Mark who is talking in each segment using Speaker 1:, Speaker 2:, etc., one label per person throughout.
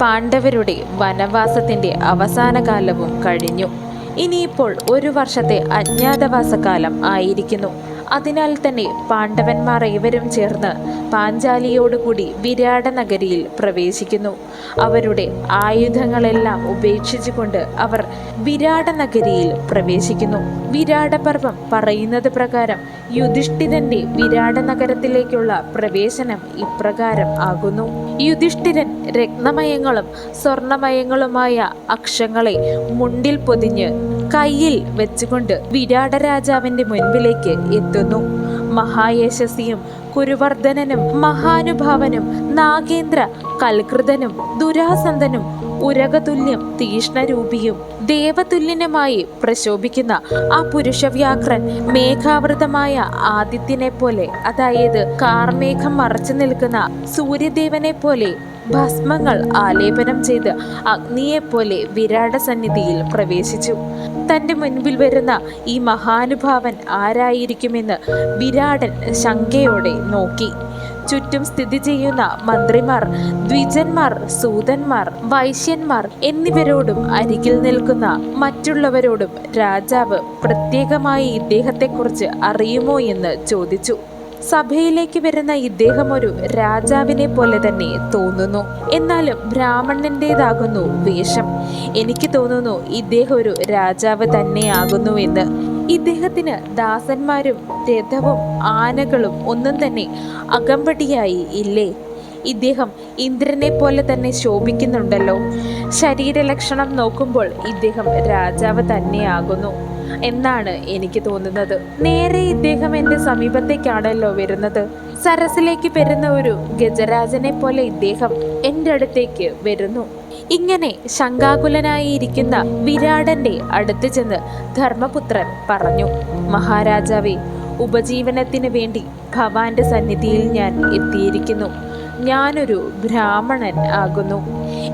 Speaker 1: പാണ്ഡവരുടെ വനവാസത്തിന്റെ അവസാന കാലവും കഴിഞ്ഞു. ഇനിയിപ്പോൾ ഒരു വർഷത്തെ അജ്ഞാതവാസകാലം ആയിരിക്കുന്നു. അതിനാൽ തന്നെ പാണ്ഡവന്മാർ ഏവരും ചേർന്ന് പാഞ്ചാലിയോടുകൂടി വിരാട നഗരിയിൽ പ്രവേശിക്കുന്നു. അവരുടെ ആയുധങ്ങളെല്ലാം ഉപേക്ഷിച്ചുകൊണ്ട് അവർ വിരാട നഗരിയിൽ പ്രവേശിക്കുന്നു. വിരാടപർവം പറയുന്നത് പ്രകാരം യുധിഷ്ഠിരന്റെ വിരാട നഗരത്തിലേക്കുള്ള പ്രവേശനം ഇപ്രകാരം ആകുന്നു. യുധിഷ്ഠിരൻ രത്നമയങ്ങളും സ്വർണമയങ്ങളുമായ അക്ഷങ്ങളെ മുണ്ടിൽ പൊതിഞ്ഞ് കയ്യിൽ വെച്ചുകൊണ്ട് വിരാട രാജാവിന്റെ മുൻപിലേക്ക് എത്തുന്നു. മഹായശസ്വിയും കുരുവർദ്ധനനും മഹാനുഭാവനും നാഗേന്ദ്ര കൽകൃതനും ദുരാസന്തനും ഉരകതുല്യം തീഷ്ണരൂപിയും ദേവതുല്യനുമായി പ്രശോഭിക്കുന്ന ആ പുരുഷവ്യാക്രൻ മേഘാവൃതമായ ആദിത്യനെ പോലെ അതായത് കാർമേഘം മറച്ചു നിൽക്കുന്ന സൂര്യദേവനെ പോലെ ഭസ്മങ്ങൾ ആലേപനം ചെയ്ത് അഗ്നിയെപ്പോലെ വിരാട സന്നിധിയിൽ പ്രവേശിച്ചു. തന്റെ മുൻപിൽ വരുന്ന ഈ മഹാനുഭാവൻ ആരായിരിക്കുമെന്ന് വിരാടൻ ശങ്കയോടെ നോക്കി. ചുറ്റും സ്ഥിതി ചെയ്യുന്ന മന്ത്രിമാർ ദ്വിജന്മാർ സൂതന്മാർ വൈശ്യന്മാർ എന്നിവരോടും അരികിൽ നിൽക്കുന്ന മറ്റുള്ളവരോടും രാജാവ് പ്രത്യേകമായി ഇദ്ദേഹത്തെക്കുറിച്ച് അറിയുമോ എന്ന് ചോദിച്ചു. സഭയിലേക്ക് വരുന്ന ഇദ്ദേഹം ഒരു രാജാവിനെ പോലെ തന്നെ തോന്നുന്നു. എന്നാലും ബ്രാഹ്മണന്റേതാകുന്നു വേഷം. എനിക്ക് തോന്നുന്നു ഇദ്ദേഹം ഒരു രാജാവ് തന്നെയാകുന്നു എന്ന്. ഇദ്ദേഹത്തിന് ദാസന്മാരും രഥവും ആനകളും ഒന്നും തന്നെ അകമ്പടിയായി ഇല്ലേ? ഇദ്ദേഹം ഇന്ദ്രനെ പോലെ തന്നെ ശോഭിക്കുന്നുണ്ടല്ലോ. ശരീരലക്ഷണം നോക്കുമ്പോൾ ഇദ്ദേഹം രാജാവ് തന്നെയാകുന്നു. എന്നാണ് എനിക്ക് തോന്നുന്നത്. നേരെ ഇദ്ദേഹം എന്റെ സമീപത്തേക്കാണല്ലോ വരുന്നത്. സരസിലേക്ക് വരുന്ന ഒരു ഗജരാജനെ പോലെ ഇദ്ദേഹം എന്റെ അടുത്തേക്ക് വരുന്നു. ഇങ്ങനെ ശങ്കാകുലനായി ഇരിക്കുന്ന വിരാടന്റെ അടുത്ത് ചെന്ന് ധർമ്മപുത്രൻ പറഞ്ഞു മഹാരാജാവെ ഉപജീവനത്തിന് വേണ്ടി ഭവാന്റെ സന്നിധിയിൽ ഞാൻ എത്തിയിരിക്കുന്നു. ഞാനൊരു ബ്രാഹ്മണൻ ആകുന്നു.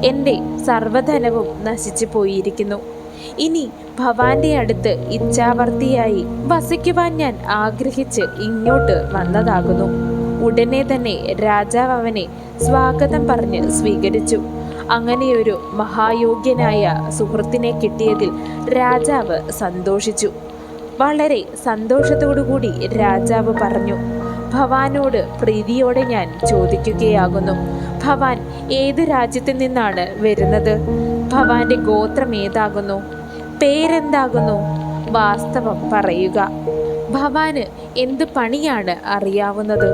Speaker 1: എന്റെ സർവധനവും നശിച്ചു പോയിരിക്കുന്നു. ഇനി ഭവാന്റെ അടുത്ത് ഇച്ഛാവർത്തിയായി വസിക്കുവാൻ ഞാൻ ആഗ്രഹിച്ച് ഇങ്ങോട്ട് വന്നതാകുന്നു. ഉടനെ തന്നെ രാജാവ് അവനെ സ്വാഗതം പറഞ്ഞ് സ്വീകരിച്ചു. അങ്ങനെയൊരു മഹായോഗ്യനായ സുഹൃത്തിനെ കിട്ടിയതിൽ രാജാവ് സന്തോഷിച്ചു. വളരെ സന്തോഷത്തോടുകൂടി രാജാവ് പറഞ്ഞു ഭവാനോട് പ്രീതിയോടെ ഞാൻ ചോദിക്കുകയാകുന്നു ഭവാൻ ഏത് രാജ്യത്തു നിന്നാണ് വരുന്നത്? ഭവാന്റെ ഗോത്രം ഏതാകുന്നു? പേരെന്താകുന്നു? വാസ്തവം പറയുക. ഭവാന് എന്ത് പണിയാണ് അറിയാവുന്നത്?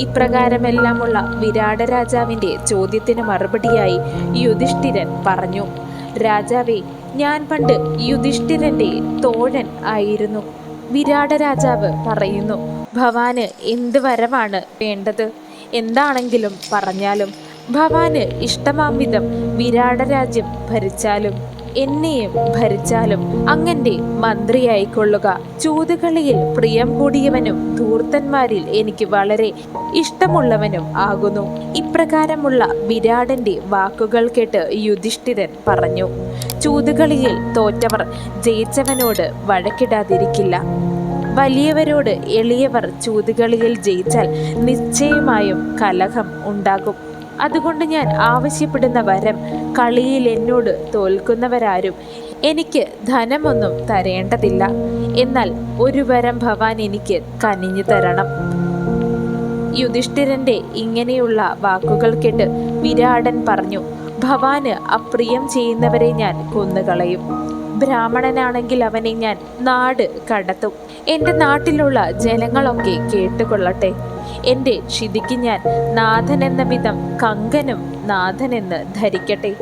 Speaker 1: ഇപ്രകാരമെല്ലാമുള്ള വിരാട രാജാവിന്റെ ചോദ്യത്തിന് മറുപടിയായി യുധിഷ്ഠിരൻ പറഞ്ഞു രാജാവേ ഞാൻ പണ്ട് യുധിഷ്ഠിരന്റെ തോഴൻ ആയിരുന്നു. വിരാട രാജാവ് പറയുന്നു ഭവാന് എന്ത് വരവാണ് വേണ്ടത്? എന്താണെങ്കിലും പറഞ്ഞാലും ഭവാന് ഇഷ്ടമാം വിധം വിരാട രാജ്യം ഭരിച്ചാലും എന്നെയും ഭരിച്ചാലും അങ്ങന്റെ മന്ത്രിയായിക്കൊള്ളുക. ചൂതുകളിയിൽ പ്രിയം കൂടിയവനും ധൂർത്തന്മാരിൽ എനിക്ക് വളരെ ഇഷ്ടമുള്ളവനും ആകുന്നു. ഇപ്രകാരമുള്ള വിരാടന്റെ വാക്കുകൾ കേട്ട് യുധിഷ്ഠിരൻ പറഞ്ഞു ചൂതുകളിയിൽ തോറ്റവർ ജയിച്ചവനോട് വഴക്കിടാതിരിക്കില്ല. വലിയവരോട് എളിയവർ ചൂതുകളിയിൽ ജയിച്ചാൽ നിശ്ചയമായും കലഹം ഉണ്ടാകും. അതുകൊണ്ട് ഞാൻ ആവശ്യപ്പെടുന്ന വരം കളിയിൽ എന്നോട് തോൽക്കുന്നവരാരും എനിക്ക് ധനമൊന്നും തരേണ്ടതില്ല. എന്നാൽ ഒരു വരം ഭവാൻ എനിക്ക് കനിഞ്ഞു തരണം. യുധിഷ്ഠിരന്റെ ഇങ്ങനെയുള്ള വാക്കുകൾ കേട്ട് വിരാടൻ പറഞ്ഞു ഭവാന് അപ്രിയം ചെയ്യുന്നവരെ ഞാൻ കൊന്നുകളയും. ബ്രാഹ്മണനാണെങ്കിൽ അവനെ ഞാൻ നാട് കടത്തും. എന്റെ നാട്ടിലുള്ള ജനങ്ങളൊക്കെ കേട്ടുകൊള്ളട്ടെ. എന്റെ ക്ഷിതിക്ക് ഞാൻ നാഥൻ എന്ന വിധം കങ്കനും നാഥനെന്ന് ധരിക്കട്ടെ.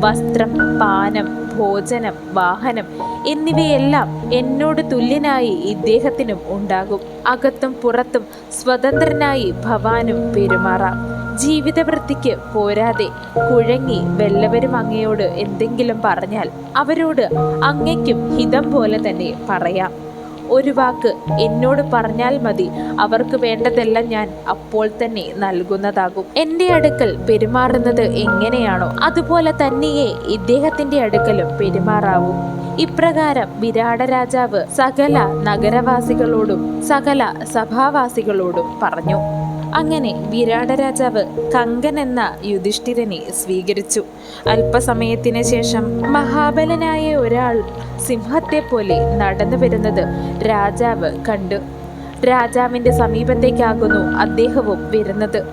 Speaker 1: വസ്ത്രം പാനം ഭോജനം വാഹനം എന്നിവയെല്ലാം എന്നോട് തുല്യനായി ഇദ്ദേഹത്തിനും ഉണ്ടാകും. അകത്തും പുറത്തും സ്വതന്ത്രനായി ഭവാനും പെരുമാറാം. ജീവിതവൃത്തിക്ക് പോരാതെ കുഴങ്ങി വല്ലവരും അങ്ങയോട് എന്തെങ്കിലും പറഞ്ഞാൽ അവരോട് അങ്ങയ്ക്കും ഹിതം പോലെ തന്നെ പറയാം. ഒരു വാക്ക് എന്നോട് പറഞ്ഞാൽ മതി. അവർക്ക് വേണ്ടതെല്ലാം ഞാൻ അപ്പോൾ തന്നെ നൽകുന്നതാകും. എന്റെ അടുക്കൽ പെരുമാറുന്നത് എങ്ങനെയാണോ അതുപോലെ തന്നെയേ ഇദ്ദേഹത്തിന്റെ അടുക്കലും പെരുമാറാവൂ. ഇപ്രകാരം വിരാട രാജാവ് സകല നഗരവാസികളോടും സകല സഭാവാസികളോടും പറഞ്ഞു. അങ്ങനെ വിരാട രാജാവ് കങ്കൻ എന്ന യുധിഷ്ഠിരനെ സ്വീകരിച്ചു. അല്പസമയത്തിന് ശേഷം മഹാബലനായ ഒരാൾ സിംഹത്തെ പോലെ നടന്നു വരുന്നത് രാജാവ് കണ്ടു. രാജാവിന്റെ സമീപത്തേക്കാകുന്നു അദ്ദേഹവും വരുന്നത്.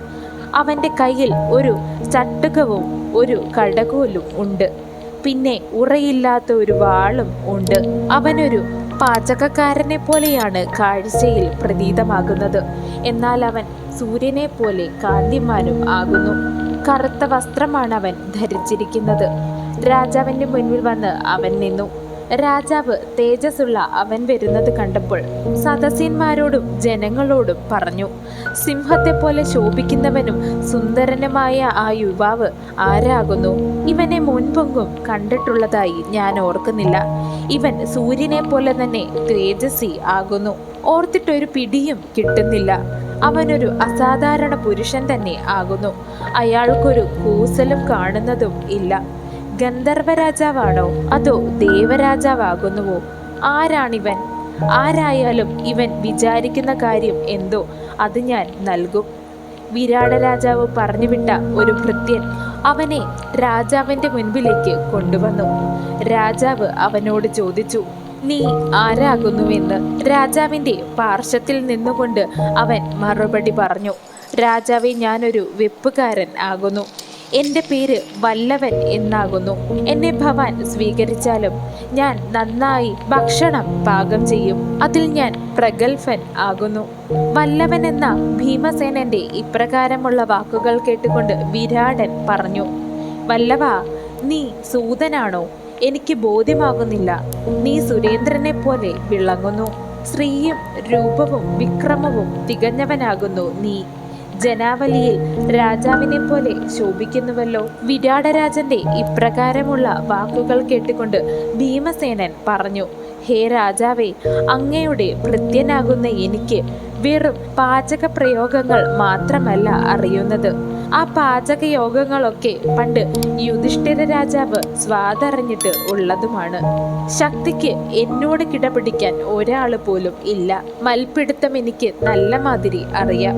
Speaker 1: അവന്റെ കയ്യിൽ ഒരു ചട്ടുകവും ഒരു കടകോലും ഉണ്ട്. പിന്നെ ഉറയില്ലാത്ത ഒരു വാളും ഉണ്ട്. അവനൊരു പാചകക്കാരനെ പോലെയാണ് കാഴ്ചയിൽ പ്രതീതമാകുന്നത്. എന്നാൽ അവൻ സൂര്യനെ പോലെ കാന്തിമാനും ആകുന്നു. കറുത്ത വസ്ത്രമാണ് അവൻ ധരിച്ചിരിക്കുന്നത്. രാജാവിന്റെ മുന്നിൽ വന്ന് അവൻ നിന്നു. രാജാവ് തേജസ്സുള്ള അവൻ വരുന്നത് കണ്ടപ്പോൾ സദസ്യന്മാരോടും ജനങ്ങളോടും പറഞ്ഞു സിംഹത്തെ പോലെ ശോഭിക്കുന്നവനും സുന്ദരനുമായ ആ യുവാവ് ആരാകുന്നു? ഇവനെ മുൻപൊങ്കും കണ്ടിട്ടുള്ളതായി ഞാൻ ഓർക്കുന്നില്ല. ഇവൻ സൂര്യനെ പോലെ തന്നെ തേജസ്വി ആകുന്നു. ഓർത്തിട്ടൊരു പിടിയും കിട്ടുന്നില്ല. അവനൊരു അസാധാരണ പുരുഷൻ തന്നെ ആകുന്നു. അയാൾക്കൊരു കൂസലും കാണുന്നതും ഇല്ല. ഗന്ധർവ രാജാവാണോ അതോ ദേവരാജാവാകുന്നുവോ? ആരാണിവൻ? ആരായാലും ഇവൻ വിചാരിക്കുന്ന കാര്യം എന്തോ അത് ഞാൻ നൽകും. വിരാട രാജാവ് പറഞ്ഞുവിട്ട ഒരു ഭൃത്യൻ അവനെ രാജാവിന്റെ മുൻപിലേക്ക് കൊണ്ടുവന്നു. രാജാവ് അവനോട് ചോദിച്ചു നീ ആരാകുന്നുവെന്ന്? രാജാവിന്റെ പാർശ്വത്തിൽ നിന്നുകൊണ്ട് അവൻ മറുപടി പറഞ്ഞു രാജാവെ ഞാനൊരു വെപ്പുകാരൻ ആകുന്നു. എന്റെ പേര് വല്ലവൻ എന്നാകുന്നു. എന്നെ ഭവാൻ സ്വീകരിച്ചാലും ഞാൻ നന്നായി ഭക്ഷണം പാകം ചെയ്യും. അതിൽ ഞാൻ പ്രഗത്ഭൻ ആകുന്നു. വല്ലവൻ എന്ന ഭീമസേനന്റെ ഇപ്രകാരമുള്ള വാക്കുകൾ കേട്ടുകൊണ്ട് വിരാടൻ പറഞ്ഞു വല്ലവ നീ സൂതനാണോ? എനിക്ക് ബോധ്യമാകുന്നില്ല. നീ സുരേന്ദ്രനെ പോലെ വിളങ്ങുന്നു. സ്ത്രീയും രൂപവും വിക്രമവും തികഞ്ഞവനാകുന്നു നീ. ജനാവലിയിൽ രാജാവിനെ പോലെ ശോഭിക്കുന്നുവല്ലോ. വിരാടരാജന്റെ ഇപ്രകാരമുള്ള വാക്കുകൾ കേട്ടുകൊണ്ട് ഭീമസേനൻ പറഞ്ഞു ഹേ രാജാവേ അങ്ങയുടെ ഭൃത്യനാകുന്ന എനിക്ക് വെറും പാചക പ്രയോഗങ്ങൾ മാത്രമല്ല അറിയുന്നത്. ആ പാചക യോഗങ്ങളൊക്കെ പണ്ട് യുധിഷ്ഠിര രാജാവ് സ്വാതറിഞ്ഞിട്ട് ഉള്ളതുമാണ്. ശക്തിക്ക് എന്നോട് കിടപിടിക്കാൻ ഒരാൾ പോലും ഇല്ല. മൽപിടുത്തം എനിക്ക് നല്ല മാതിരി അറിയാം.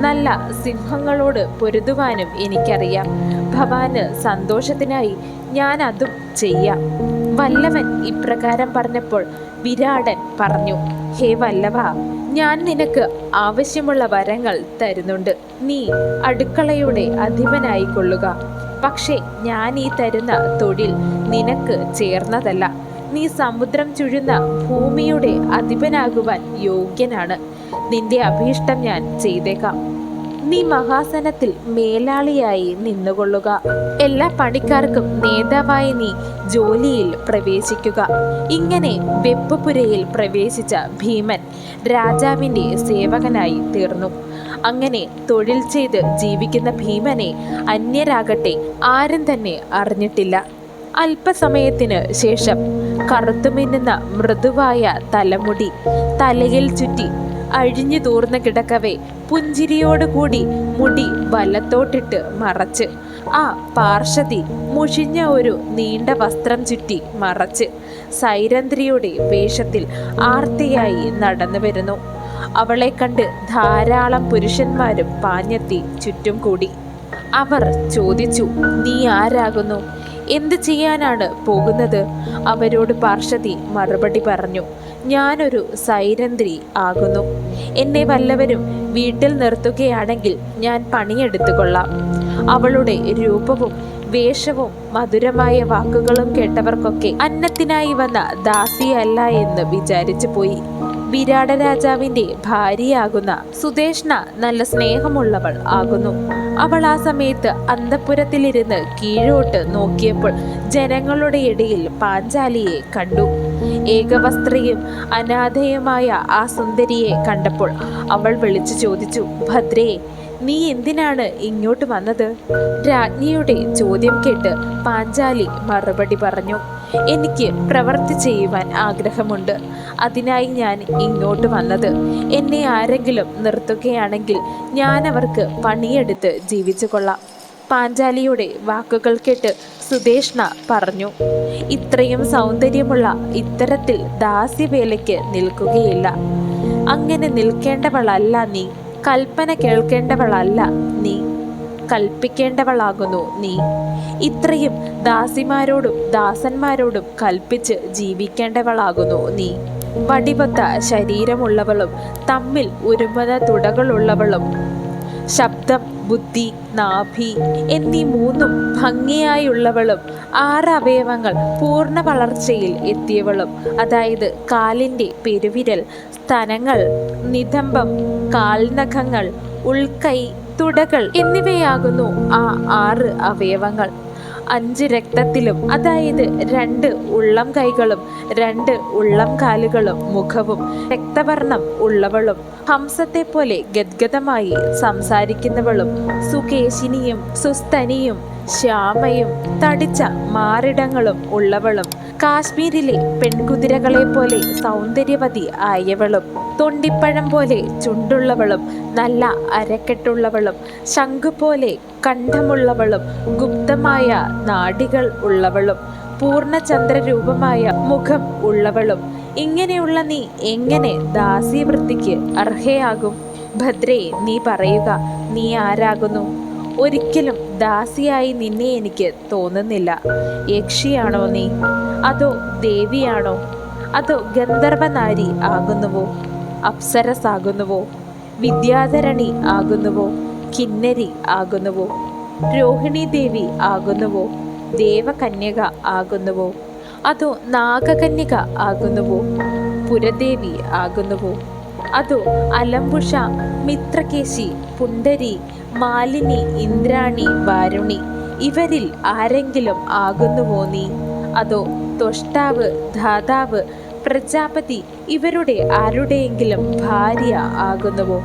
Speaker 1: നല്ല സിംഹങ്ങളോട് പൊരുതുവാനും എനിക്കറിയാം. ഭവാന് സന്തോഷത്തിനായി ഞാൻ അതും ചെയ്യാം. വല്ലവൻ ഇപ്രകാരം പറഞ്ഞപ്പോൾ വിരാടൻ പറഞ്ഞു ഹേ വല്ലഭ ഞാൻ നിനക്ക് ആവശ്യമുള്ള വരങ്ങൾ തരുന്നുണ്ട്. നീ അടുക്കളയുടെ അധിപനായി കൊള്ളുക പക്ഷേ ഞാൻ ഈ തരുന്ന തൊഴിൽ നിനക്ക് ചേർന്നതല്ല. നീ സമുദ്രം ചുഴുന്ന ഭൂമിയുടെ അധിപനാകുവാൻ യോഗ്യനാണ്. നിന്റെ അഭീഷ്ടം ഞാൻ ചെയ്തേക്കാം. നീ മഹാസനത്തിൽ മേലാളിയായി നിന്നുകൊള്ളുക. എല്ലാ പണിക്കാർക്കും നേതാവായി നീ ജോലിയിൽ പ്രവേശിക്കുക. ഇങ്ങനെ വെപ്പുപുരയിൽ പ്രവേശിച്ച ഭീമൻ രാജാവിന്റെ സേവകനായി തീർന്നു. അങ്ങനെ തൊഴിൽ ചെയ്ത് ജീവിക്കുന്ന ഭീമനെ അന്യരാകട്ടെ ആരും തന്നെ അറിഞ്ഞിട്ടില്ല. അല്പസമയത്തിന് ശേഷം കറുത്തുമിന്നുന്ന മൃദുവായ തലമുടി തലയിൽ ചുറ്റി അഴിഞ്ഞു തൂർന്ന് കിടക്കവേ. പുഞ്ചിരിയോടുകൂടി മുടി വലത്തോട്ടിട്ട് മറച്ച്. ആ പാർശ്വതി മുഷിഞ്ഞ ഒരു നീണ്ട വസ്ത്രം ചുറ്റി മറച്ച് സൈരന്ധ്രിയുടെ വേഷത്തിൽ ആർത്തിയായി നടന്നു വരുന്നു. അവളെ കണ്ട് ധാരാളം പുരുഷന്മാരും പാഞ്ഞെത്തി ചുറ്റും കൂടി. അവർ ചോദിച്ചു നീ ആരാകുന്നു? എന്ത് ചെയ്യാനാണ് പോകുന്നത്? അവരോട് പാർഷതി മറുപടി പറഞ്ഞു ഞാനൊരു സൈരന്ധ്രി ആകുന്നു. എന്നെ വല്ലവരും വീട്ടിൽ നിർത്തുകയാണെങ്കിൽ ഞാൻ പണിയെടുത്തുകൊള്ളാം. അവളുടെ രൂപവും വേഷവും മധുരമായ വാക്കുകളും കേട്ടവർക്കൊക്കെ അന്നത്തിനായി വന്ന ദാസിയല്ല എന്ന് വിചാരിച്ചു പോയി. വിരാട രാജാവിന്റെ ഭാര്യയാകുന്ന സുദേഷ്ണ നല്ല സ്നേഹമുള്ളവൾ ആകുന്നു. അവൾ ആ സമയത്ത് അന്തപുരത്തിലിരുന്ന് കീഴോട്ട് നോക്കിയപ്പോൾ ജനങ്ങളുടെ ഇടയിൽ പാഞ്ചാലിയെ കണ്ടു. ഏകവസ്ത്രയും അനാഥയുമായ ആ സുന്ദരിയെ കണ്ടപ്പോൾ അവൾ വിളിച്ചു ചോദിച്ചു ഭദ്രേ നീ എന്തിനാണ് ഇങ്ങോട്ട് വന്നത്? രാജ്ഞിയുടെ ചോദ്യം കേട്ട് പാഞ്ചാലി മറുപടി പറഞ്ഞു എനിക്ക് പ്രവർത്തി ചെയ്യുവാൻ ആഗ്രഹമുണ്ട്. അതിനായി ഞാൻ ഇങ്ങോട്ട് വന്നത്. എന്നെ ആരെങ്കിലും നിർത്തുകയാണെങ്കിൽ ഞാൻ അവർക്ക് പണിയെടുത്ത് ജീവിച്ചു കൊള്ളാം. പാഞ്ചാലിയുടെ വാക്കുകൾ കേട്ട് സുദേഷ്ണ പറഞ്ഞു ഇത്രയും സൗന്ദര്യമുള്ള ഇത്തരത്തിൽ ദാസ്യവേലയ്ക്ക് നിൽക്കുകയില്ല. അങ്ങനെ നിൽക്കേണ്ടവളല്ല നീ. കൽപ്പന കേൾക്കേണ്ടവളല്ല നീ. കൽപ്പിക്കേണ്ടവളാകുന്നു നീ. ഇത്രയും ദാസിമാരോടും ദാസന്മാരോടും കൽപ്പിച്ച് ജീവിക്കേണ്ടവളാകുന്നു നീ. വടിവത്ത ശരീരമുള്ളവളും തമ്മിൽ ഉരുമത തുടകളുള്ളവളും ശബ്ദം ബുദ്ധി നാഭി എന്നീ മൂന്നും ഭംഗിയായുള്ളവളും ആറ് അവയവങ്ങൾ പൂർണ വളർച്ചയിൽ എത്തിയവളും. അതായത് കാലിന്റെ പെരുവിരൽ സ്തനങ്ങൾ നിതംബം കാൽനഖങ്ങൾ ഉൾക്കൈ തുടകൾ എന്നിവയാകുന്നു ആ ആറ് അവയവങ്ങൾ. അഞ്ച് രക്തത്തിലും അതായത് രണ്ട് ഉള്ളം കൈകളും രണ്ട് ഉള്ളം കാലുകളും മുഖവും രക്തവർണം ഉള്ളവളും ഹംസത്തെ പോലെ ഗദ്ഗതമായി സംസാരിക്കുന്നവളും സുകേശിനിയും സുസ്തനിയും ശ്യാമയും തടിച്ച മാറിടങ്ങളും ഉള്ളവളും കാശ്മീരിലെ പെൺകുതിരകളെ പോലെ സൗന്ദര്യവതി ആയവളും തൊണ്ടിപ്പഴം പോലെ ചുണ്ടുള്ളവളും നല്ല അരക്കെട്ടുള്ളവളും ശംഖു പോലെ കണ്ഠമുള്ളവളും ഗുപ്തമായ നാടികൾ ഉള്ളവളും പൂർണചന്ദ്രരൂപമായ മുഖം ഉള്ളവളും. ഇങ്ങനെയുള്ള നീ എങ്ങനെ ദാസീവൃത്തിക്ക് അർഹയാകും? ഭദ്രേ നീ പറയുക നീ ആരാകുന്നു? ഒരിക്കലും ദാസിയായി നിന്നെ എനിക്ക് തോന്നുന്നില്ല. യക്ഷിയാണോ നീ? അതോ ദേവിയാണോ? അതോ ഗന്ധർവനാരി ആകുന്നുവോ? അപ്സരസാകുന്നുവോ? വിദ്യാധരണി ആകുന്നുവോ? കിന്നരി ആകുന്നുവോ? രോഹിണി ദേവി ആകുന്നുവോ? ദേവകന്യക ആകുന്നുവോ? അതോ നാഗകന്യക ആകുന്നുവോ? പുരദേവി ആകുന്നുവോ? അതോ അലംബുഷ മിത്രകേശി പുണ്ടരി മാലിനി ഇന്ദ്രാണി വാരുണി ഇവരിൽ ആരെങ്കിലും ആകുന്നുവോ നീ? അതോ തൊഷ്ടാവ് ധാതാവ് പ്രജാപതി ഇവരുടെ ആരുടെയെങ്കിലും ഭാര്യ ആകുന്നുവോ?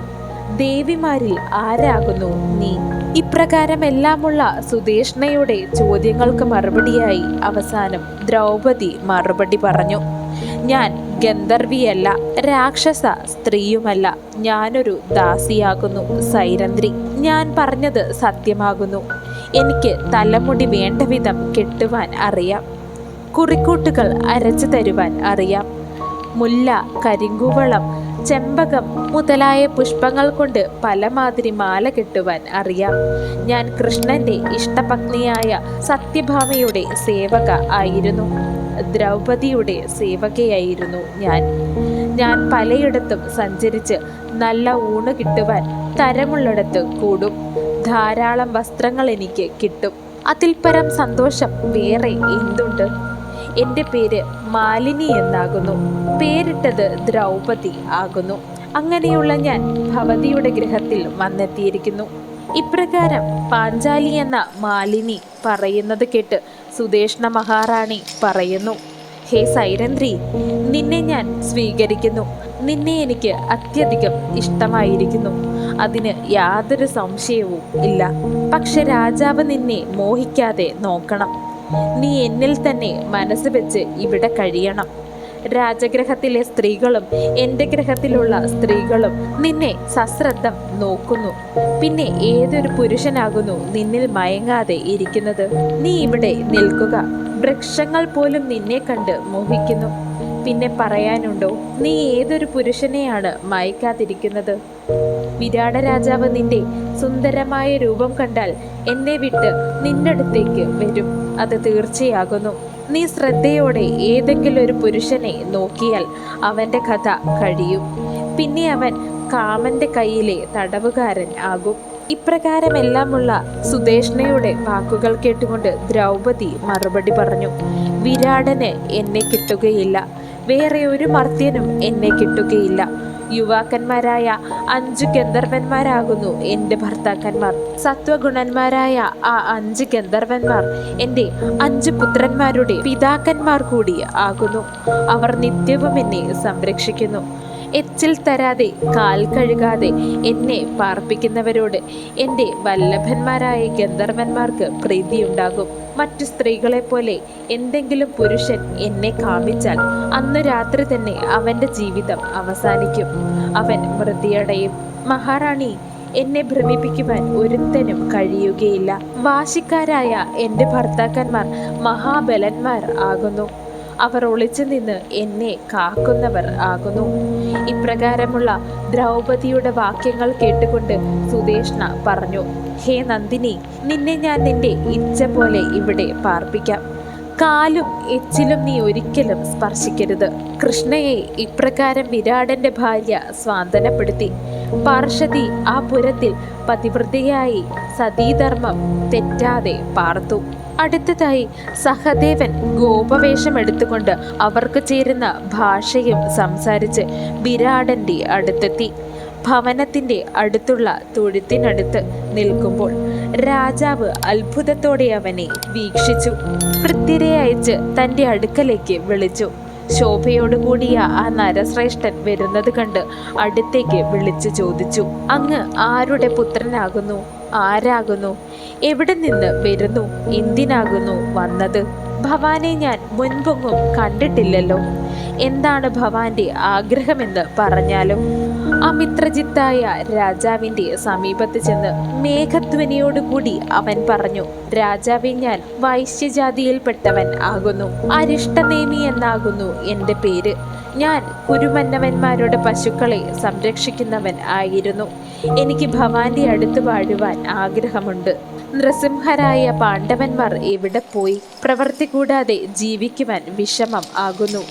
Speaker 1: ദേവിമാരിൽ ആരാകുന്നു നീ? ഇപ്രകാരമെല്ലാമുള്ള സുദേഷ്ണയുടെ ചോദ്യങ്ങൾക്ക് മറുപടിയായി അവസാനം ദ്രൗപദി മറുപടി പറഞ്ഞു. ഞാൻ ഗന്ധർവിയല്ല രാക്ഷസ സ്ത്രീയുമല്ല ഞാനൊരു ദാസിയാകുന്നു സൈരന്ധ്രി ഞാൻ പറഞ്ഞത് സത്യമാകുന്നു. എനിക്ക് തലമുടി വേണ്ട വിധം കെട്ടുവാൻ അറിയാം. കുറിക്കൂട്ടുകൾ അരച്ചു തരുവാൻ അറിയാം. മുല്ല കരിങ്കുവളം ചെമ്പകം മുതലായ പുഷ്പങ്ങൾ കൊണ്ട് പലമാതിരി മാല കെട്ടുവാൻ അറിയാം. ഞാൻ കൃഷ്ണന്റെ ഇഷ്ടപത്നിയായ സത്യഭാമയുടെ സേവക ആയിരുന്നു. ദ്രൗപദിയുടെ സേവകയായിരുന്നു ഞാൻ. ഞാൻ പലയിടത്തും സഞ്ചരിച്ച് നല്ല ഊണ് കിട്ടുവാൻ തരമുള്ളിടത്ത് കൂടും. ധാരാളം വസ്ത്രങ്ങൾ എനിക്ക് കിട്ടും. അതിൽ പരം സന്തോഷം വേറെ എന്തുണ്ട്? എന്റെ പേര് മാലിനി എന്നാകുന്നു. പേരിട്ടത് ദ്രൗപതി ആകുന്നു. അങ്ങനെയുള്ള ഞാൻ ഭവതിയുടെ ഗൃഹത്തിൽ വന്നെത്തിയിരിക്കുന്നു. ഇപ്രകാരം പാഞ്ചാലി എന്ന മാലിനി പറയുന്നത് കേട്ട് സുദേഷ്ണ മഹാറാണി പറയുന്നു. ഹേ സൈരന്ധ്രി നിന്നെ ഞാൻ സ്വീകരിക്കുന്നു. നിന്നെ എനിക്ക് അത്യധികം ഇഷ്ടമായിരിക്കുന്നു. അതിന് യാതൊരു സംശയവും ഇല്ല. പക്ഷെ രാജാവ് നിന്നെ മോഹിക്കാതെ നോക്കണം. നീ എന്നിൽ തന്നെ മനസ്സ് വെച്ച് ഇവിടെ കഴിയണം. രാജഗ്രഹത്തിലെ സ്ത്രീകളും എന്റെ ഗ്രഹത്തിലുള്ള സ്ത്രീകളും നിന്നെ സശ്രദ്ധം നോക്കുന്നു. പിന്നെ ഏതൊരു പുരുഷനാകുന്നു നിന്നിൽ മയങ്ങാതെ ഇരിക്കുന്നത്? നീ ഇവിടെ നിൽക്കുക. വൃക്ഷങ്ങൾ പോലും നിന്നെ കണ്ട് മോഹിക്കുന്നു. പിന്നെ പറയാനുണ്ടോ നീ ഏതൊരു പുരുഷനെയാണ് മയക്കാതിരിക്കുന്നത്? വിരാട രാജാവ് നിന്റെ സുന്ദരമായ രൂപം കണ്ടാൽ എന്നെ വിട്ട് നിന്റെ അടുത്തേക്ക് വരും. അത് തീർച്ചയാകുന്നു. നീ ശ്രദ്ധയോടെ ഏതെങ്കിലും ഒരു പുരുഷനെ നോക്കിയാൽ അവന്റെ കഥ കഴിയും. പിന്നെ അവൻ കാമന്റെ കയ്യിലെ തടവുകാരൻ ആകും. ഇപ്രകാരമെല്ലാമുള്ള സുദേഷ്ണയുടെ വാക്കുകൾ കേട്ടുകൊണ്ട് ദ്രൗപദി മറുപടി പറഞ്ഞു വിരാടന് എന്നെ കിട്ടുകയില്ല. വേറെ ഒരു മർത്യനും എന്നെ കിട്ടുകയില്ല. യുവാക്കന്മാരായ അഞ്ച് ഗന്ധർവന്മാരാകുന്നു എന്റെ ഭർത്താക്കന്മാർ. സത്വഗുണന്മാരായ ആ അഞ്ച് ഗന്ധർവന്മാർ എന്റെ അഞ്ച് പുത്രന്മാരുടെ പിതാക്കന്മാർ കൂടി ആകുന്നു. അവർ നിത്യവും എന്നെ സംരക്ഷിക്കുന്നു. എച്ചിൽ തരാതെ കാൽ കഴുകാതെ എന്നെ പാർപ്പിക്കുന്നവരോട് എന്റെ വല്ലഭന്മാരായ ഗന്ധർവന്മാർക്ക് പ്രീതിയുണ്ടാകും. മറ്റു സ്ത്രീകളെപ്പോലെ എന്തെങ്കിലും പുരുഷൻ എന്നെ കാമിച്ചാൽ അന്ന് രാത്രി തന്നെ അവന്റെ ജീവിതം അവസാനിക്കും. അവൻ വൃത്തിയടയും. മഹാറാണി എന്നെ ഭ്രമിപ്പിക്കുവാൻ ഒരുത്തനും കഴിയുകയില്ല. വാശിക്കാരായ എന്റെ ഭർത്താക്കന്മാർ മഹാബലന്മാർ ആകുന്നു. അവർ ഒളിച്ചു നിന്ന് എന്നെ കാക്കുന്നവർ ആകുന്നു. ഇപ്രകാരമുള്ള ദ്രൗപതിയുടെ വാക്യങ്ങൾ കേട്ടുകൊണ്ട് സുദേഷ്ണ പറഞ്ഞു ഹേ നന്ദിനി നിന്നെ ഞാൻ നിന്റെ ഇച്ഛ പോലെ ഇവിടെ പാർപ്പിക്കാം. കാലും എച്ചിലും നീ ഒരിക്കലും സ്പർശിക്കരുത്. കൃഷ്ണയെ ഇപ്രകാരം വിരാടന്റെ ഭാര്യ സ്വാന്തനപ്പെടുത്തി. പാർഷതി ആ പുരത്തിൽ പതിവൃതയായി സതീധർമ്മം തെറ്റാതെ പാർത്തു. അടുത്തതായി സഹദേവൻ ഗോപവേഷം എടുത്തുകൊണ്ട് അവർക്ക് ചേരുന്ന ഭാഷയും സംസാരിച്ച് വിരാടന്റെ അടുത്തെത്തി. ഭവനത്തിന്റെ അടുത്തുള്ള തൊഴുത്തിനടുത്ത് നിൽക്കുമ്പോൾ രാജാവ് അത്ഭുതത്തോടെ അവനെ വീക്ഷിച്ചു. പൃഥ്വിരെ അയച്ച് തന്റെ അടുക്കലേക്ക് വിളിച്ചു. ശോഭയോടുകൂടിയ ആ നരശ്രേഷ്ഠൻ വരുന്നത് കണ്ട് അടുത്തേക്ക് വിളിച്ചു ചോദിച്ചു. അങ്ങ് ആരുടെ പുത്രനാകുന്നു? ആരാകുന്നു? എവിടെ നിന്ന് വരുന്നു? എന്തിനാകുന്നു വന്നത്? ഭവാനെ ഞാൻ മുൻപൊങ്ങും കണ്ടിട്ടില്ലല്ലോ. എന്താണ് ഭവാന്റെ ആഗ്രഹമെന്ന് പറഞ്ഞാലും? അമിത്രജിത്തായ രാജാവിന്റെ സമീപത്ത് ചെന്ന് മേഘധ്വനിയോടുകൂടി അവൻ പറഞ്ഞു രാജാവെ ഞാൻ വൈശ്യജാതിയിൽപ്പെട്ടവൻ ആകുന്നു. അരിഷ്ടനേമി എന്നാകുന്നു എന്റെ പേര്. ഞാൻ കുരുമന്നവന്മാരുടെ പശുക്കളെ സംരക്ഷിക്കുന്നവൻ ആയിരുന്നു. എനിക്ക് ഭവാന്റെ അടുത്ത് വാഴുവാൻ ആഗ്രഹമുണ്ട്. നൃസിംഹരായ പാണ്ഡവന്മാർ എവിടെ പോയി? പ്രവൃത്തി കൂടാതെ ജീവിക്കുവാൻ വിഷമം ആകുന്നു.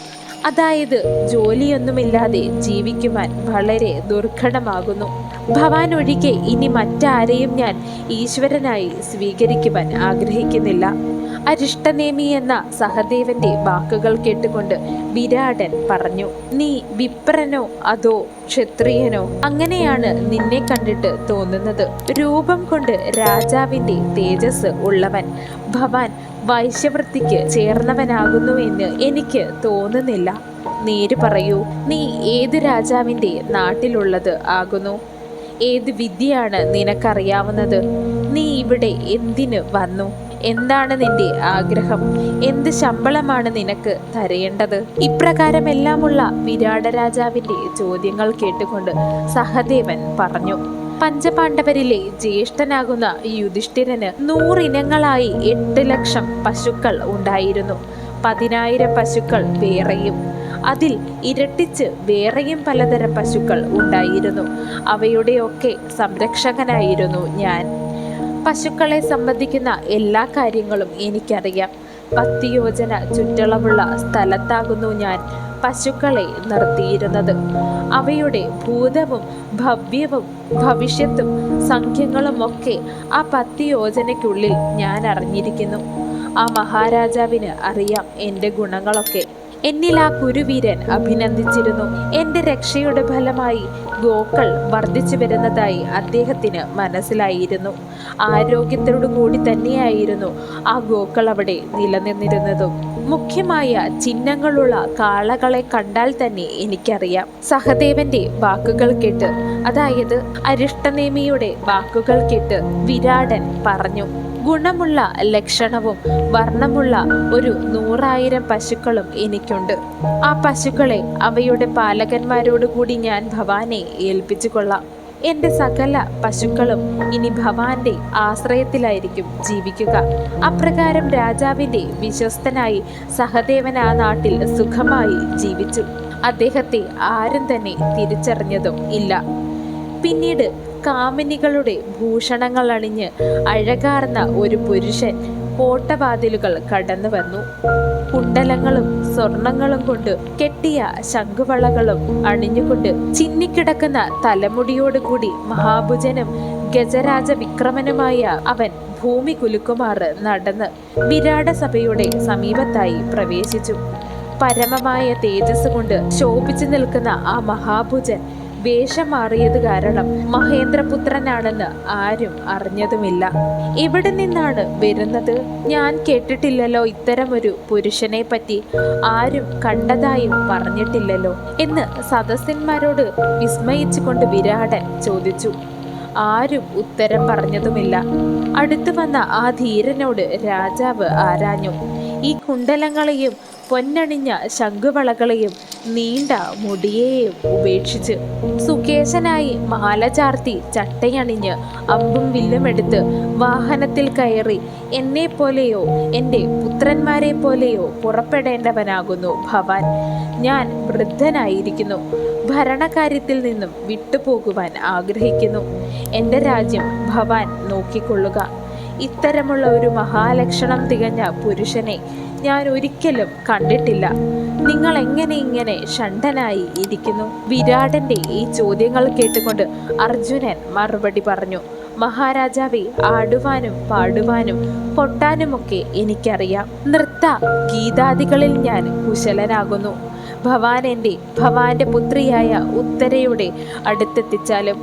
Speaker 1: അതായത് ജോലിയൊന്നുമില്ലാതെ ജീവിക്കുവാൻ വളരെ ദുർഘടമാകുന്നു. ഭവാൻ ഒഴികെ ഇനി മറ്റാരെയും ഞാൻ ഈശ്വരനായി സ്വീകരിക്കുവാൻ ആഗ്രഹിക്കുന്നില്ല. അരിഷ്ടനേമി എന്ന സഹദേവന്റെ വാക്കുകൾ കേട്ടുകൊണ്ട് വിരാടൻ പറഞ്ഞു നീ വിപ്രനോ അതോ ക്ഷത്രിയനോ? അങ്ങനെയാണ് നിന്നെ കണ്ടിട്ട് തോന്നുന്നത്. രൂപം കൊണ്ട് രാജാവിന്റെ തേജസ് ഉള്ളവൻ ഭവാൻ വൈശ്യവൃത്തിക്ക് ചേർന്നവനാകുന്നു എന്ന് എനിക്ക് തോന്നുന്നില്ല. നേര് പറയൂ നീ ഏത് രാജാവിന്റെ നാട്ടിലുള്ളത് ആകുന്നു? ഏത് വിദ്യയാണ് നിനക്കറിയാവുന്നത്? നീ ഇവിടെ എന്തിനു വന്നു? എന്താണ് നിന്റെ ആഗ്രഹം? എന്ത് ശമ്പളമാണ് നിനക്ക് തരേണ്ടത്? ഇപ്രകാരമെല്ലാമുള്ള വിരാട രാജാവിന്റെ ചോദ്യങ്ങൾ കേട്ടുകൊണ്ട് സഹദേവൻ പറഞ്ഞു പഞ്ചപാണ്ഡവരിലെ ജ്യേഷ്ഠനാകുന്ന യുധിഷ്ഠിരന് നൂറിനങ്ങളായി എട്ട് ലക്ഷം പശുക്കൾ ഉണ്ടായിരുന്നു. പതിനായിരം പശുക്കൾ വേറെയും. അതിൽ ഇരട്ടിച്ച് വേറെയും പലതരം പശുക്കൾ ഉണ്ടായിരുന്നു. അവയുടെയൊക്കെ സംരക്ഷകനായിരുന്നു ഞാൻ. പശുക്കളെ സംബന്ധിക്കുന്ന എല്ലാ കാര്യങ്ങളും എനിക്കറിയാം. പത്ത് യോജന ചുറ്റളവുള്ള സ്ഥലത്താകുന്നു ഞാൻ പശുക്കളെ നിർത്തിയിരുന്നത്. അവയുടെ ഭൂതവും ഭവ്യവും ഭവിഷ്യത്തും സംഖ്യങ്ങളുമൊക്കെ ആ പത്ത് യോജനയ്ക്കുള്ളിൽ ഞാൻ അറിഞ്ഞിരിക്കുന്നു. ആ മഹാരാജാവിന് അറിയാം എന്റെ ഗുണങ്ങളൊക്കെ. എന്നിൽ ആ കുരുവീരൻ അഭിനന്ദിച്ചിരുന്നു. എന്റെ രക്ഷയുടെ ഫലമായി ഗോക്കൾ വർദ്ധിച്ചു വരുന്നതായി അദ്ദേഹത്തിന് മനസ്സിലായിരുന്നു. ആരോഗ്യത്തോടു കൂടി തന്നെയായിരുന്നു ആ ഗോക്കൾ അവിടെ നിലനിന്നിരുന്നതും. മുഖ്യമായ ചിഹ്നങ്ങളുള്ള കാളകളെ കണ്ടാൽ തന്നെ എനിക്കറിയാം. സഹദേവന്റെ വാക്കുകൾ കേട്ട് അതായത് അരിഷ്ടനേമിയുടെ വാക്കുകൾ കേട്ട് വിരാടൻ പറഞ്ഞു ഗുണമുള്ള ലക്ഷണവും വർണമുള്ള ഒരു നൂറായിരം പശുക്കളും എനിക്കുണ്ട്. ആ പശുക്കളെ അവയുടെ പാലകന്മാരോടുകൂടി ഞാൻ ഭവാനെ ഏൽപ്പിച്ചു കൊള്ളാം എന്റെ സകല പശുക്കളും ഇനി ഭവാന്റെ ആശ്രയത്തിലായിരിക്കും ജീവിക്കുക. അപ്രകാരം രാജാവിന്റെ വിശ്വസ്തനായി സഹദേവൻ ആ നാട്ടിൽ സുഖമായി ജീവിച്ചു. അദ്ദേഹത്തെ ആരും തന്നെ തിരിച്ചറിഞ്ഞതും ഇല്ല. പിന്നീട് കാമിനികളുടെ ഭൂഷണങ്ങൾ അണിഞ്ഞ് അഴകാർന്ന ഒരു പുരുഷൻ കോട്ടവാതിലുകൾ കടന്നു വന്നു. കുണ്ടലങ്ങളും സ്വർണങ്ങളും കൊണ്ട് കെട്ടിയ ശംഖുവളകളും അണിഞ്ഞുകൊണ്ട് ചിന്നിക്കിടക്കുന്ന തലമുടിയോടുകൂടി മഹാഭുജനും ഗജരാജ വിക്രമനുമായ അവൻ ഭൂമി കുലുക്കുമാറ് നടന്ന് വിരാട സഭയുടെ സമീപത്തായി പ്രവേശിച്ചു. പരമമായ തേജസ് കൊണ്ട് ശോഭിച്ചു നിൽക്കുന്ന ആ മഹാഭുജൻ വേഷം മാറിയത് കാരണം മഹേന്ദ്രപുത്രനാണെന്ന് ആരും അറിഞ്ഞതുമില്ല. എവിടെ നിന്നാണ് വരുന്നത്? ഞാൻ കേട്ടിട്ടില്ലല്ലോ ഇത്തരമൊരു പുരുഷനെ പറ്റി ആരും കണ്ടതായും പറഞ്ഞിട്ടില്ലല്ലോ എന്ന് സദസ്യന്മാരോട് വിസ്മയിച്ചുകൊണ്ട് വിരാടൻ ചോദിച്ചു. ആരും ഉത്തരം പറഞ്ഞതുമില്ല. അടുത്തു വന്ന ആ ധീരനോട് രാജാവ് ആരാഞ്ഞു. ഈ കുണ്ടലങ്ങളെയും പൊന്നണിഞ്ഞ ശംഖുവളകളെയും നീണ്ട മുടിയെയും ഉപേക്ഷിച്ച് സുകേശനായി മാല ചാർത്തി ചട്ടയണിഞ്ഞ് അമ്പും വില്ലുമെടുത്ത് വാഹനത്തിൽ കയറി എന്നെ പോലെയോ എന്റെ പുത്രന്മാരെ പോലെയോ പുറപ്പെടേണ്ടവനാകുന്നു ഭവാൻ. ഞാൻ വൃദ്ധനായിരിക്കുന്നു. ഭരണകാര്യത്തിൽ നിന്നും വിട്ടുപോകുവാൻ ആഗ്രഹിക്കുന്നു. എന്റെ രാജ്യം ഭവാൻ നോക്കിക്കൊള്ളുക. ഇത്തരമുള്ള ഒരു മഹാലക്ഷണം തികഞ്ഞ പുരുഷനെ ഞാൻ ഒരിക്കലും കണ്ടിട്ടില്ല. നിങ്ങൾ എങ്ങനെ ഇങ്ങനെ ഷണ്ടനായി ഇരിക്കുന്നു? വിരാടന്റെ ഈ ചോദ്യങ്ങൾ കേട്ടുകൊണ്ട് അർജുനൻ മറുപടി പറഞ്ഞു. മഹാരാജാവെ ആടുവാനും പാടുവാനും പൊട്ടാനുമൊക്കെ എനിക്കറിയാം. നൃത്ത ഗീതാദികളിൽ ഞാൻ കുശലനാകുന്നു. ഭവാൻ എന്റെ ഭവാന്റെ പുത്രിയായ ഉത്തരയുടെ അടുത്തെത്തിച്ചാലും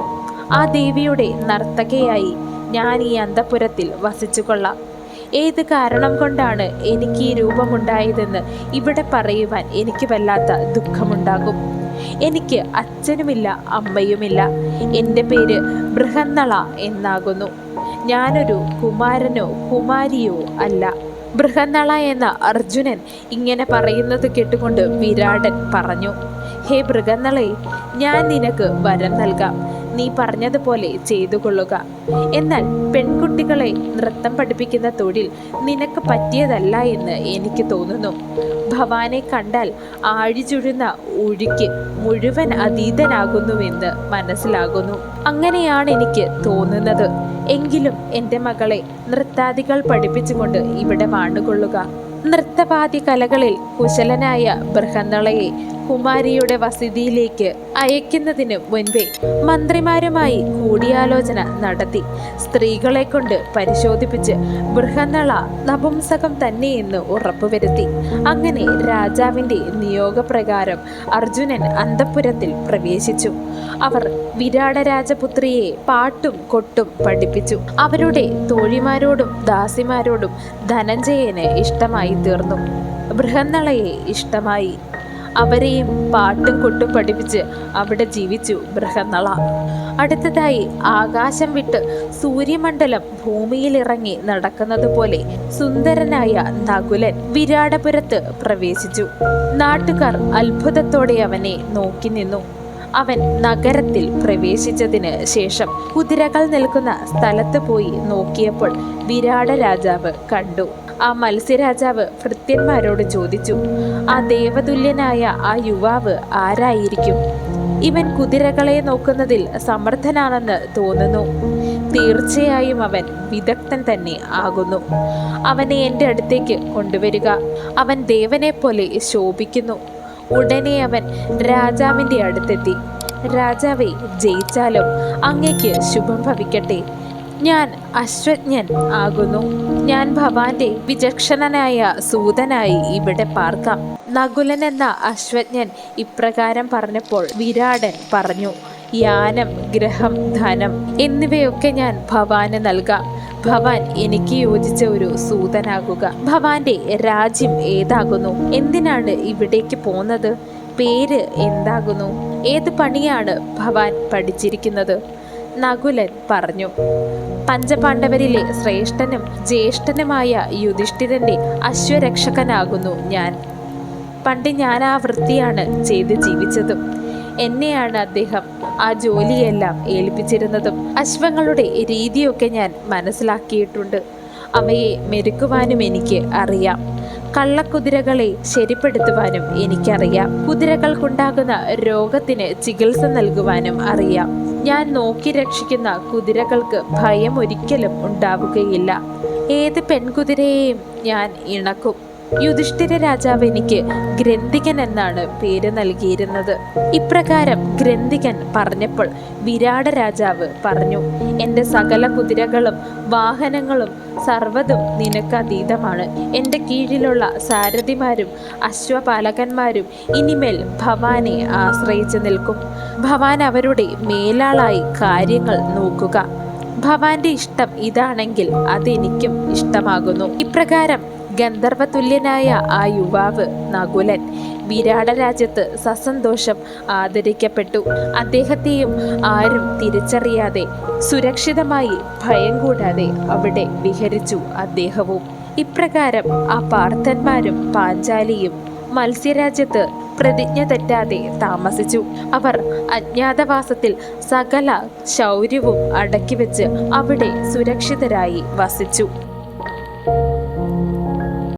Speaker 1: ആ ദേവിയുടെ നർത്തകയായി ഞാൻ ഈ അന്തപുരത്തിൽ വസിച്ചു കൊള്ളാം ഏത് കാരണം കൊണ്ടാണ് എനിക്ക് ഈ രൂപമുണ്ടായതെന്ന് ഇവിടെ പറയുവാൻ എനിക്ക് വല്ലാത്ത ദുഃഖമുണ്ടാകും. എനിക്ക് അച്ഛനുമില്ല അമ്മയുമില്ല. എന്റെ പേര് ബൃഹന്നള എന്നാകുന്നു. ഞാനൊരു കുമാരനോ കുമാരിയോ അല്ല. ബൃഹന്നള എന്ന അർജുനൻ ഇങ്ങനെ പറയുന്നത് കേട്ടുകൊണ്ട് വിരാടൻ പറഞ്ഞു. ഹേ മൃഗങ്ങളെ ഞാൻ നിനക്ക് വരം നൽകാം. നീ പറഞ്ഞതുപോലെ ചെയ്തു കൊള്ളുക എന്നാൽ പെൺകുട്ടികളെ നൃത്തം പഠിപ്പിക്കുന്ന തൊഴിൽ നിനക്ക് പറ്റിയതല്ല എന്ന് എനിക്ക് തോന്നുന്നു. ഭവാനെ കണ്ടാൽ ആഴിചുഴുന്ന ഒഴുക്ക് മുഴുവൻ അതീതനാകുന്നുവെന്ന് മനസ്സിലാകുന്നു. അങ്ങനെയാണ് എനിക്ക് തോന്നുന്നത്. എങ്കിലും എന്റെ മകളെ നൃത്താദികൾ പഠിപ്പിച്ചുകൊണ്ട് ഇവിടെ വാണുകൊള്ളുക. നൃത്തപാതി കലകളിൽ കുശലനായ ബൃഹന്നളയെ കുമാരിയുടെ വസതിയിലേക്ക് അയക്കുന്നതിന് മുൻപേ മന്ത്രിമാരുമായി കൂടിയാലോചന നടത്തി. സ്ത്രീകളെ കൊണ്ട് പരിശോധിപ്പിച്ച് ബൃഹന്നള നപുംസകം തന്നെയെന്ന് ഉറപ്പുവരുത്തി. അങ്ങനെ രാജാവിന്റെ നിയോഗപ്രകാരം അർജുനൻ അന്തപുരത്തിൽ പ്രവേശിച്ചു. അവർ വിരാട രാജപുത്രിയെ പാട്ടും കൊട്ടും പഠിപ്പിച്ചു. അവരുടെ തോഴിമാരോടും ദാസിമാരോടും ധനഞ്ജയന് ഇഷ്ടമായി തീർന്നു. ബൃഹന്നളയെ ഇഷ്ടമായി അവരെയും പാട്ടും കൊട്ടും പഠിപ്പിച്ച് അവിടെ ജീവിച്ചു ബൃഹന്നള അടുത്തതായി ആകാശം വിട്ട് സൂര്യമണ്ഡലം ഭൂമിയിലിറങ്ങി നടക്കുന്നത് പോലെ സുന്ദരനായ നകുലൻ വിരാടപുരത്ത് പ്രവേശിച്ചു. നാട്ടുകാർ അത്ഭുതത്തോടെ അവനെ നോക്കി നിന്നു. അവൻ നഗരത്തിൽ പ്രവേശിച്ചതിന് ശേഷം കുതിരകൾ നിൽക്കുന്ന സ്ഥലത്ത് പോയി നോക്കിയപ്പോൾ വിരാട രാജാവ് കണ്ടു. ആ മത്സ്യരാജാവ് ഭൃത്യന്മാരോട് ചോദിച്ചു ആ ദേവതുല്യനായ ആ യുവാവ് ആരായിരിക്കും? ഇവൻ കുതിരകളെ നോക്കുന്നതിൽ സമർത്ഥനാണെന്ന് തോന്നുന്നു. തീർച്ചയായും അവൻ വിദഗ്ധൻ തന്നെ ആകുന്നു. അവനെ എന്റെ അടുത്തേക്ക് കൊണ്ടുവരിക. അവൻ ദേവനെ പോലെ ശോഭിക്കുന്നു. ഉടനെ അവൻ രാജാവിന്റെ അടുത്തെത്തി. രാജാവെ ജയിച്ചാലും അങ്ങയ്ക്ക് ശുഭം ഭവിക്കട്ടെ. ഞാൻ അശ്വജ്ഞൻ ആകുന്നു. ഞാൻ ഭവാന്റെ വിചക്ഷണനായ സൂതനായി ഇവിടെ പാർക്കാം. നകുലൻ എന്ന അശ്വജ്ഞൻ ഇപ്രകാരം പറഞ്ഞപ്പോൾ വിരാടൻ പറഞ്ഞു യാനം ഗ്രഹം ധനം എന്നിവയൊക്കെ ഞാൻ ഭവാന് നൽകാം. ഭവാൻ എനിക്ക് യോജിച്ച ഒരു സൂതനാകുക. ഭവാന്റെ രാജ്യം ഏതാകുന്നു? എന്തിനാണ് ഇവിടേക്ക് പോന്നത്? പേര് എന്താകുന്നു? ഏത് പണിയാണ് ഭവാൻ പഠിച്ചിരിക്കുന്നത്? നകുലൻ പറഞ്ഞു. പഞ്ചപാണ്ഡവരിലെ ശ്രേഷ്ഠനും ജ്യേഷ്ഠനുമായ യുധിഷ്ഠിരന്റെ അശ്വരക്ഷകനാകുന്നു ഞാൻ. പണ്ട് ഞാൻ ആ വൃത്തിയാണ് ചെയ്ത് ജീവിച്ചതും. എന്നെയാണ് അദ്ദേഹം ആ ജോലിയെല്ലാം ഏൽപ്പിച്ചിരുന്നതും. അശ്വങ്ങളുടെ രീതിയൊക്കെ ഞാൻ മനസ്സിലാക്കിയിട്ടുണ്ട്. അവയെ മെരുക്കുവാനും എനിക്ക് അറിയാം. കള്ളക്കുതിരകളെ ശരിപ്പെടുത്തുവാനും എനിക്കറിയാം. കുതിരകൾക്കുണ്ടാകുന്ന രോഗത്തിന് ചികിത്സ നൽകുവാനും അറിയാം. ഞാൻ നോക്കി രക്ഷിക്കുന്ന കുതിരകൾക്ക് ഭയം ഒരിക്കലും ഉണ്ടാവുകയില്ല. ഏത് പെൺകുതിരയെയും ഞാൻ ഇണക്കും. യുധിഷ്ഠിര രാജാവ് എനിക്ക് ഗ്രന്ഥികൻ എന്നാണ് പേര് നൽകിയിരുന്നത്. ഇപ്രകാരം ഗ്രന്ഥികൻ പറഞ്ഞപ്പോൾ വിരാട രാജാവ് പറഞ്ഞു എന്റെ സകല കുതിരകളും വാഹനങ്ങളും സർവതും നിനക്ക് അതീതമാണ്. എന്റെ കീഴിലുള്ള സാരഥിമാരും അശ്വപാലകന്മാരും ഇനിമേൽ ഭവാനെ ആശ്രയിച്ചു നിൽക്കും. ഭവാൻ അവരുടെ മേലാളായി കാര്യങ്ങൾ നോക്കുക. ഭവാന്റെ ഇഷ്ടം ഇതാണെങ്കിൽ അതെനിക്കും ഇഷ്ടമാകുന്നു. ഇപ്രകാരം ഗന്ധർവതുല്യനായ ആ യുവാവ് നകുലൻ. വിരാട രാജ്യത്ത് സസന്തോഷം ആദരിക്കപ്പെട്ടു. അദ്ദേഹത്തെയും ആരും തിരിച്ചറിയാതെ സുരക്ഷിതമായി ഭയം കൂടാതെ അവിടെ വിഹരിച്ചു അദ്ദേഹവും. ഇപ്രകാരം ആ പാർത്ഥന്മാരും പാഞ്ചാലിയും മത്സ്യരാജ്യത്ത് പ്രതിജ്ഞ തെറ്റാതെ താമസിച്ചു. അവർ അജ്ഞാതവാസത്തിൽ സകല ശൗര്യവും അടക്കിവെച്ച് അവിടെ സുരക്ഷിതരായി വസിച്ചു.